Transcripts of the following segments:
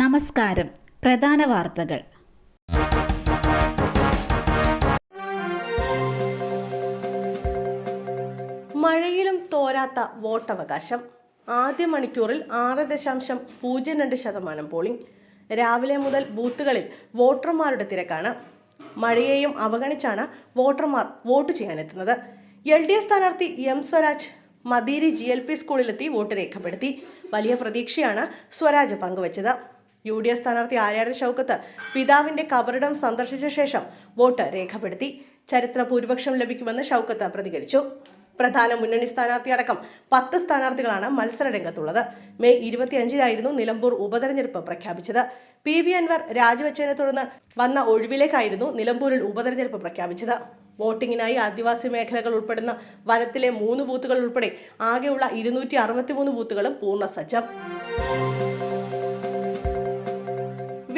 നമസ്കാരം. പ്രധാന വാർത്തകൾ. മഴയിലും തോരാത്ത വോട്ടവകാശം. ആദ്യ മണിക്കൂറിൽ ആറ് ദശാംശം പൂജ്യം രണ്ട് ശതമാനം പോളിംഗ്. രാവിലെ മുതൽ ബൂത്തുകളിൽ വോട്ടർമാരുടെ തിരക്കാണ്. മഴയെയും അവഗണിച്ചാണ് വോട്ടർമാർ വോട്ട് ചെയ്യാനെത്തുന്നത്. എൽ ഡി എഫ് സ്ഥാനാർത്ഥി എം സ്വരാജ് മദീരി ജി എൽ പി സ്കൂളിലെത്തി വോട്ട് രേഖപ്പെടുത്തി. വലിയ പ്രതീക്ഷയാണ് സ്വരാജ് പങ്കുവച്ചത്. യു ഡി എഫ് സ്ഥാനാർത്ഥി ആര്യാടൻ ഷൗക്കത്ത് പിതാവിന്റെ കബറിടം സന്ദർശിച്ച ശേഷം വോട്ട് രേഖപ്പെടുത്തി. ചരിത്ര ഭൂരിപക്ഷം ലഭിക്കുമെന്ന് ഷൗക്കത്ത് പ്രതികരിച്ചു. പ്രധാന മുന്നണി സ്ഥാനാർത്ഥി അടക്കം പത്ത് സ്ഥാനാർത്ഥികളാണ് മത്സര രംഗത്തുള്ളത്. മെയ് ഇരുപത്തിയഞ്ചിനായിരുന്നു നിലമ്പൂർ ഉപതെരഞ്ഞെടുപ്പ് പ്രഖ്യാപിച്ചത്. പി വി അൻവർ രാജിവെച്ചതിനെ തുടർന്ന് വന്ന ഒഴിവിലേക്കായിരുന്നു നിലമ്പൂരിൽ ഉപതെരഞ്ഞെടുപ്പ് പ്രഖ്യാപിച്ചത്. വോട്ടിങ്ങിനായി ആദിവാസി മേഖലകൾ ഉൾപ്പെടുന്ന വനത്തിലെ മൂന്ന് ബൂത്തുകൾ ഉൾപ്പെടെ ആകെയുള്ള ഇരുന്നൂറ്റി അറുപത്തിമൂന്ന് ബൂത്തുകളും പൂർണസജ്ജം.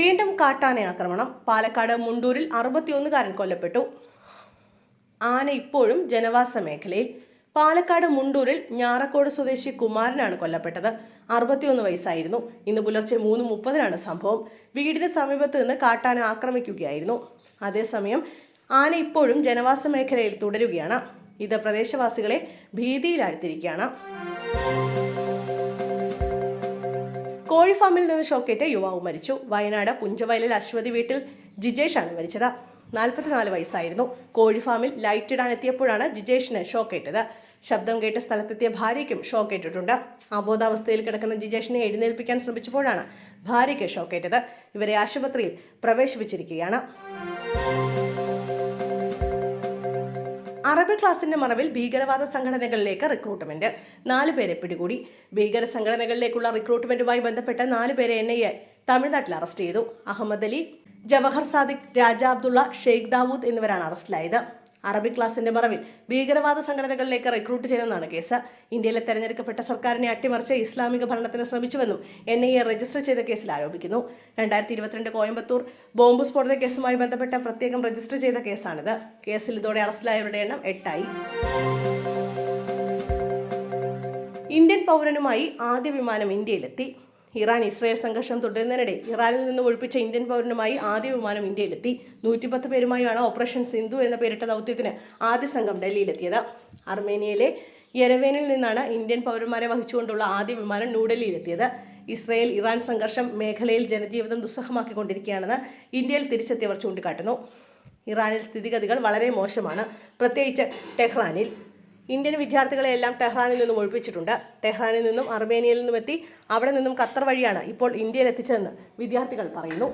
വീണ്ടും കാട്ടാന ആക്രമണം. പാലക്കാട് മുണ്ടൂരിൽ അറുപത്തിയൊന്നുകാരൻ കൊല്ലപ്പെട്ടു. ആന ഇപ്പോഴും ജനവാസ മേഖലയിൽ. പാലക്കാട് മുണ്ടൂരിൽ ഞാറക്കോട് സ്വദേശി കുമാരനാണ് കൊല്ലപ്പെട്ടത്. അറുപത്തിയൊന്ന് വയസ്സായിരുന്നു. ഇന്ന് പുലർച്ചെ മൂന്ന് മുപ്പതിനാണ് സംഭവം. വീടിന് സമീപത്ത് നിന്ന് കാട്ടാന ആക്രമിക്കുകയായിരുന്നു. അതേസമയം ആന ഇപ്പോഴും ജനവാസ മേഖലയിൽ തുടരുകയാണ്. ഇത് പ്രദേശവാസികളെ ഭീതിയിലാഴ്ത്തിയിരിക്കുകയാണ്. കോഴി ഫാമിൽ നിന്ന് ഷോക്കേറ്റ യുവാവ് മരിച്ചു. വയനാട് പുഞ്ചവയലിൽ അശ്വതി വീട്ടിൽ ജിജേഷാണ് മരിച്ചത്. നാൽപ്പത്തിനാല് വയസ്സായിരുന്നു. കോഴി ഫാമിൽ ലൈറ്റ് ഇടാൻ എത്തിയപ്പോഴാണ് ജിജേഷിന് ഷോക്കേറ്റത്. ശബ്ദം കേട്ട് സ്ഥലത്തെത്തിയ ഭാര്യയ്ക്കും ഷോക്കേറ്റിട്ടുണ്ട്. അബോധാവസ്ഥയിൽ കിടക്കുന്ന ജിജേഷിനെ എഴുന്നേൽപ്പിക്കാൻ ശ്രമിച്ചപ്പോഴാണ് ഭാര്യയ്ക്ക് ഷോക്കേറ്റത്. ഇവരെ ആശുപത്രിയിൽ പ്രവേശിപ്പിച്ചിരിക്കുകയാണ്. അറബി ക്ലാസിന്റെ മറവിൽ ഭീകരവാദ സംഘടനകളിലേക്ക് റിക്രൂട്ട്മെന്റ്. നാല് പേരെ പിടികൂടി. ഭീകര സംഘടനകളിലേക്കുള്ള റിക്രൂട്ട്മെന്റുമായി ബന്ധപ്പെട്ട നാല് പേരെ എൻ ഐ എ തമിഴ്നാട്ടിൽ അറസ്റ്റ് ചെയ്തു. അഹമ്മദ് അലി ജവഹർ സാദിഖ് രാജ അബ്ദുള്ള ഷെയ്ഖ് ദാവൂദ് എന്നിവരാണ് അറസ്റ്റിലായത്. അറബി ക്ലാസിന്റെ മറവിൽ ഭീകരവാദ സംഘടനകളിലേക്ക് റിക്രൂട്ട് ചെയ്തെന്നാണ് കേസ്. ഇന്ത്യയിലെ തെരഞ്ഞെടുക്കപ്പെട്ട സർക്കാരിനെ അട്ടിമറിച്ച് ഇസ്ലാമിക ഭരണത്തിന് ശ്രമിച്ചുവെന്നും എൻ ഐ എ രജിസ്റ്റർ ചെയ്ത കേസിൽ ആരോപിക്കുന്നു. രണ്ടായിരത്തി ഇരുപത്തിരണ്ട് കോയമ്പത്തൂർ ബോംബ് സ്ഫോടന കേസുമായി ബന്ധപ്പെട്ട പ്രത്യേകം രജിസ്റ്റർ ചെയ്ത കേസാണിത്. കേസിൽ ഇതോടെ അറസ്റ്റിലായവരുടെ എണ്ണം എട്ടായി. ഇന്ത്യൻ പൗരനുമായി ആദ്യ വിമാനം ഇന്ത്യയിലെത്തി. ഇറാൻ ഇസ്രായേൽ സംഘർഷം തുടരുന്നതിനിടെ ഇറാനിൽ നിന്ന് ഒഴിപ്പിച്ച ഇന്ത്യൻ പൗരനുമായി ആദ്യ വിമാനം ഇന്ത്യയിലെത്തി. നൂറ്റിപ്പത്ത് പേരുമായാണ് ഓപ്പറേഷൻ സിന്ധു എന്ന പേരിട്ട ദൗത്യത്തിന് ആദ്യ സംഘം ഡൽഹിയിലെത്തിയത്. അർമേനിയയിലെ യെരവേനിൽ നിന്നാണ് ഇന്ത്യൻ പൗരന്മാരെ വഹിച്ചുകൊണ്ടുള്ള ആദ്യ വിമാനം ന്യൂഡൽഹിയിലെത്തിയത്. ഇസ്രയേൽ ഇറാൻ സംഘർഷം മേഖലയിൽ ജനജീവിതം ദുസ്സഹമാക്കിക്കൊണ്ടിരിക്കുകയാണെന്ന് ഇന്ത്യയിൽ തിരിച്ചെത്തിയവർ ചൂണ്ടിക്കാട്ടുന്നു. ഇറാനിൽ സ്ഥിതിഗതികൾ വളരെ മോശമാണ്. പ്രത്യേകിച്ച് ടെഹ്റാനിൽ. ഇന്ത്യൻ വിദ്യാർത്ഥികളെ എല്ലാം ടെഹ്റാനിൽ നിന്നും ഒഴിപ്പിച്ചിട്ടുണ്ട്. ടെഹ്റാനിൽ നിന്നും അർമേനിയയിൽ നിന്നും എത്തി അവിടെ നിന്നും ഖത്തർ വഴിയാണ് ഇപ്പോൾ ഇന്ത്യയിൽ എത്തിച്ചതെന്ന് വിദ്യാർത്ഥികൾ പറയുന്നു.